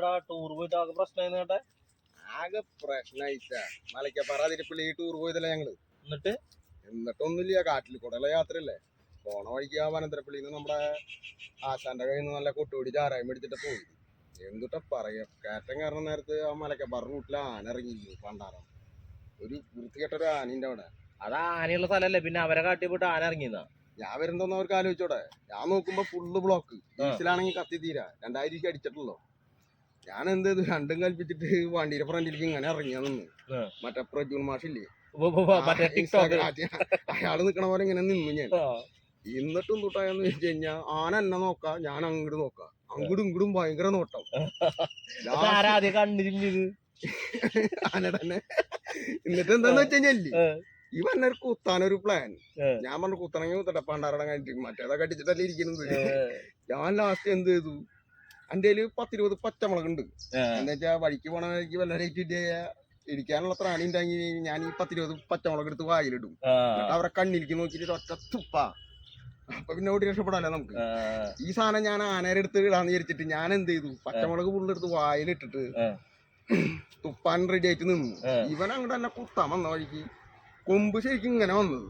എടാ ടൂർ പോയിട്ട് ആകെ പ്രശ്നമായിരുന്നു കേട്ടെ. ആകെ പ്രശ്നമായിട്ട മലക്കപ്പാറ തിരുപ്പള്ളി ടൂർ പോയതല്ലേ ഞങ്ങൾ? എന്നിട്ട്? എന്നിട്ടൊന്നുമില്ല കാട്ടിൽ കൂടെയുള്ള യാത്രയല്ലേ. പോണ വഴിക്ക് ആ വനന്തരപ്പള്ളിയിൽ നിന്ന് നമ്മുടെ ആശാന്റെ കയ്യിൽ നിന്ന് നല്ല കൊട്ടുപിടി ചാരായം മേടിച്ചിട്ട് പോയി. എന്തുട്ടാ പറയാ? കയറ്റം കാരണം നേരത്തെ ആ മലക്കപ്പാറ റൂട്ടിൽ ആന ഇറങ്ങിയിരുന്നു പണ്ടാരം. ഒരു വൃത്തികെട്ടൊരു ആനയുണ്ട് അവിടെ. അതാ ആനയുള്ള സ്ഥലല്ലേ പിന്നെ അവരെ കാട്ടി പോയിട്ട് ആന ഇറങ്ങിയെന്നാ? ഞാൻ വരുന്നതൊന്നും അവർക്ക് ആലോചിച്ചോടെ. ഞാൻ നോക്കുമ്പോ ഫുള്ള് ബ്ലോക്ക് ഡീസലാണെങ്കിൽ കത്തി തീരാ. രണ്ടായിരം രൂപ അടിച്ചിട്ടുള്ളൂ. ഞാൻ എന്ത് ചെയ്തു രണ്ടും കൽപ്പിച്ചിട്ട് വണ്ടിയുടെ ഫ്രണ്ടിലേക്ക് ഇങ്ങനെ ഇറങ്ങിയാ നിന്ന്. മറ്റേ പ്രജുൽ മാഷില്ലേ? അയാൾ നിക്കണ പോലെ ഇങ്ങനെ നിന്നു ഞാൻ. എന്നിട്ടും തൊട്ടായെന്ന് വെച്ച് കഴിഞ്ഞാ ആന എന്നെ നോക്കാം ഞാൻ അങ്ങോട്ട് നോക്കാം. അങ്ങോട്ടും ഇങ്ങോട്ടും ഭയങ്കര നോട്ടം. ആന തന്നെ. എന്നിട്ട് എന്താന്ന് വെച്ച് കഴിഞ്ഞല്ലേ ഈ ഒരു കുത്താനൊരു പ്ലാൻ ഞാൻ പറഞ്ഞു കുത്തണമെങ്കിൽ കുത്തട്ടെ കഴിഞ്ഞിട്ട് മറ്റേതൊക്കെ അടിച്ചിട്ടല്ലേ ഇരിക്കുന്നത്. ഞാൻ ലാസ്റ്റ് എന്ത് ചെയ്തു? എന്റെ കയ്യിൽ പത്തിരുപത് പച്ചമുളക് ഉണ്ട് എന്താ വെച്ചാ വഴിക്ക് പോണ വഴിക്ക് വല്ല റേറ്റ് കിട്ടിയ ഇടിക്കാനുള്ള ത്രാണി ഉണ്ടെങ്കിൽ ഞാൻ ഈ പത്തിരുപത് പച്ചമുളക് എടുത്ത് വായിലിടും. അവരെ കണ്ണിലേക്ക് നോക്കിയിട്ട് ഒറ്റ തുപ്പ. അപ്പൊ പിന്നെ ഓടി രക്ഷപ്പെടാല്ലോ നമുക്ക്? ഈ സാധനം ഞാൻ ആനേരെ എടുത്ത് ഇടാന്ന് വിചാരിച്ചിട്ട് ഞാൻ എന്ത് ചെയ്തു? പച്ചമുളക് പുള്ളെടുത്ത് വായിലിട്ടിട്ട്. തുപ്പാൻ റെഡി ആയിട്ട് നിന്നു. ഇവൻ അങ്ങോട്ട് തന്നെ കുത്താൻ വന്ന വഴിക്ക് കൊമ്പ് ശരിക്കും ഇങ്ങനെ വന്നത്.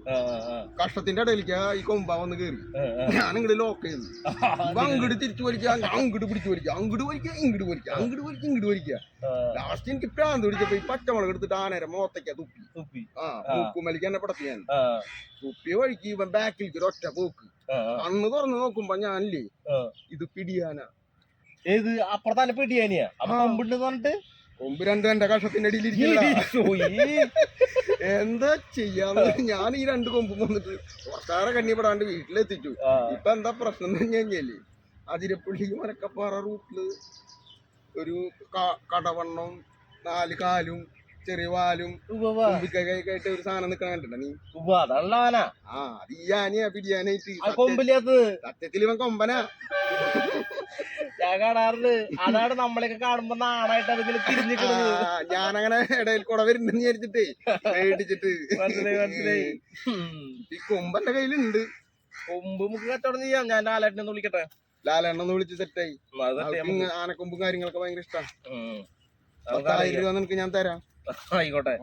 കഷ്ടത്തിന്റെ ഇടയിലേക്ക് ഈ കൊമ്പാ വന്ന് കയറി ഞാൻ ഇങ്ങോട്ട് ലോക്ക് ചെയ്തു. അങ്ങട് അങ്ങോട്ട് തിരിച്ചു വലിക്കുക ഞാൻ അങ്ങോട്ട് പിടിച്ചു വലിക്കുക അങ്ങോട്ട് വലിക്കുക ഇങ്ങോട്ട് വലിക്കുക അങ്ങോട്ട് വലിക്കുക ഇങ്ങോട്ട് വലിക്കുക. ലാസ്റ്റ് എനിക്ക് പ്രാന്ത് പിടിച്ചപ്പോ ഈ പച്ചമുളക് എടുത്തിട്ട് ആനേരെ മോത്തയ്ക്ക തുപ്പി. ആ. മൂക്കുമലിക്ക് എന്നെ പടത്തി ഞാൻ. തുപ്പി വഴിക്ക് ഇവൻ ബാക്കിലേക്ക് ഒറ്റ പോക്ക്. അന്ന് തുറന്നു കണ്ണ് തുറന്ന് നോക്കുമ്പോ ഞാനില്ലേ ഇത് പിടിയാന. ഏത്? അപ്പുറത്താന പിടിയാനിയാ? ആ. പറഞ്ഞിട്ട് കൊമ്പ് രണ്ട് എന്റെ കഷത്തിന്റെ അടിയിൽ എന്താ ചെയ്യാന്ന്? ഞാൻ ഈ രണ്ട് കൊമ്പും വന്നിട്ട് കുറച്ചാറെ കണ്ണിപ്പെടാണ്ട് വീട്ടിലെത്തിച്ചു. ഇപ്പൊ എന്താ പ്രശ്നം എന്ന് കഴിഞ്ഞാൽ അതിരപ്പള്ളി മലക്കപ്പാറ റൂട്ടിൽ ഒരു കടവണ്ണം നാല് കാലും ചെറിയ വാലും ആയിട്ട് ഒരു സാധനം നിക്കണ കണ്ടിട്ട നീ? ആന ആ അത് ഈ ആനയാ പിടിയാനായിട്ട് കൊമ്പില്ലാത്തത്. സത്യത്തിൽ ഇവൻ കൊമ്പനാ. ഞാൻ കാണാറുണ്ട്. അതാണ് നമ്മളെയൊക്കെ കാണുമ്പോ നാണായിട്ട് അതിങ്ങനെ തിരിഞ്ഞിട്ടുണ്ട് ഞാനങ്ങനെ ഇടയിൽ കൂടെ വരുന്നെന്ന് വിചാരിച്ചിട്ടേ പേടിച്ചിട്ട്. മനസ്സിലായി മനസ്സിലായി. ഉം. ഈ കൊമ്പന്റെ കയ്യിലുണ്ട്. കൊമ്പ് നമുക്ക് കച്ചവടം ചെയ്യാം. ഞാൻ ലാലേട്ടനെ ഒന്ന് വിളിക്കട്ടെ? ലാലെണ്ണ ഒന്ന് വിളിച്ച് സെറ്റായി. ആനക്കൊമ്പും കാര്യങ്ങളൊക്കെ ഭയങ്കര ഇഷ്ടമാണ് പത്തായിരം രൂപ നിനക്ക് ഞാൻ തരാം. ആയിക്കോട്ടെ.